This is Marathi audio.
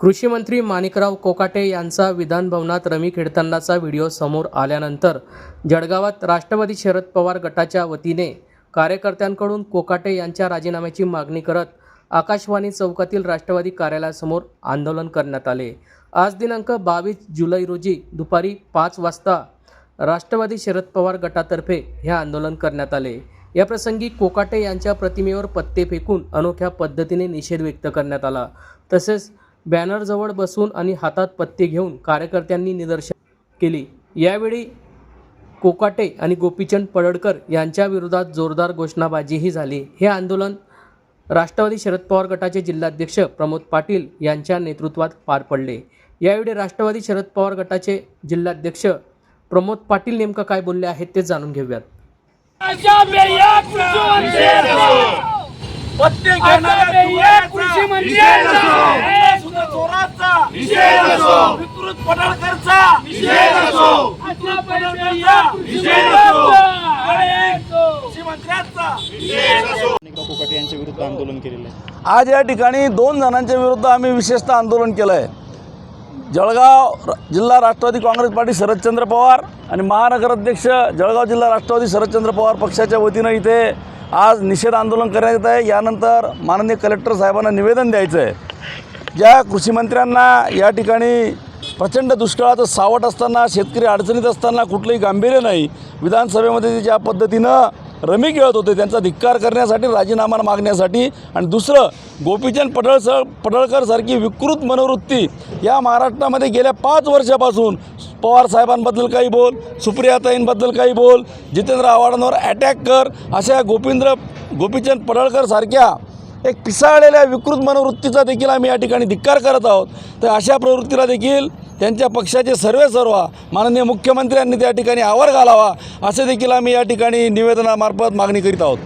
कृषी मंत्री माणिकराव कोकाटे यांचा विधानभवनात रमी खेळतानाचा व्हिडिओ समोर आल्यानंतर जळगावात राष्ट्रवादी शरद पवार गटाच्या वतीने कार्यकर्त्यांकडून कोकाटे यांच्या राजीनाम्याची मागणी करत आकाशवाणी चौकातील राष्ट्रवादी कार्यालयासमोर आंदोलन करण्यात आले. आज दिनांक बावीस जुलै रोजी दुपारी पाच वाजता राष्ट्रवादी शरद पवार गटातर्फे हे आंदोलन करण्यात आले. याप्रसंगी कोकाटे यांच्या प्रतिमेवर पत्ते फेकून अनोख्या पद्धतीने निषेध व्यक्त करण्यात आला. तसेच बॅनरजवळ बसून आणि हातात पत्ते घेऊन कार्यकर्त्यांनी निदर्शन केली. यावेळी कोकाटे आणि गोपीचंद पडळकर यांच्या विरोधात जोरदार घोषणाबाजीही झाली. हे आंदोलन राष्ट्रवादी शरद पवार गटाचे जिल्हाध्यक्ष प्रमोद पाटील यांच्या नेतृत्वात पार पडले. यावेळी राष्ट्रवादी शरद पवार गटाचे जिल्हाध्यक्ष प्रमोद पाटील नेमकं काय बोलले आहेत ते जाणून घेऊयात. कृषी चोराचा. निषेध असो. विकृत पडळकरचा. निषेध असो. यांच्या विरुद्ध आंदोलन केलेलं आहे. आज या ठिकाणी दोन जणांच्या विरुद्ध आम्ही विशेषतः आंदोलन केलं आहे जळगाव जिल्हा राष्ट्रवादी काँग्रेस पार्टी शरदचंद्र पवार आणि महानगर अध्यक्ष जळगाव जिल्हा राष्ट्रवादी शरदचंद्र पवार पक्षाच्या वतीनं इथे आज निषेध आंदोलन करण्यात येत आहे. यानंतर माननीय कलेक्टर साहेबांना निवेदन द्यायचं आहे ज्या कृषीमंत्र्यांना या ठिकाणी प्रचंड दुष्काळाचं सावट असताना शेतकरी अडचणीत असताना कुठलंही गांभीर्य नाही विधानसभेमध्ये ते ज्या पद्धतीनं रमी खेळत होते त्यांचा धिक्कार करण्यासाठी राजीनामा मागण्यासाठी आणि दुसरं गोपीचंद पडळसर पडळकरसारखी विकृत मनोवृत्ती या महाराष्ट्रामध्ये गेल्या पाच वर्षापासून पवार साहेबांबद्दल काही बोल सुप्रियाताईंबद्दल काही बोल जितेंद्र आव्हाडांवर अटॅक कर अशा गोपींद्र गोपीचंद पडळकरसारख्या एक पिसाळलेल्या विकृत मनोवृत्तीचा देखील आम्ही या ठिकाणी धिक्कार करत आहोत. तर अशा प्रवृत्तीला देखील त्यांच्या पक्षाचे सर्वे सर्व माननीय मुख्यमंत्र्यांनी त्या ठिकाणी आवर घालावा असे देखील आम्ही या ठिकाणी निवेदनामार्फत मागणी करीत आहोत.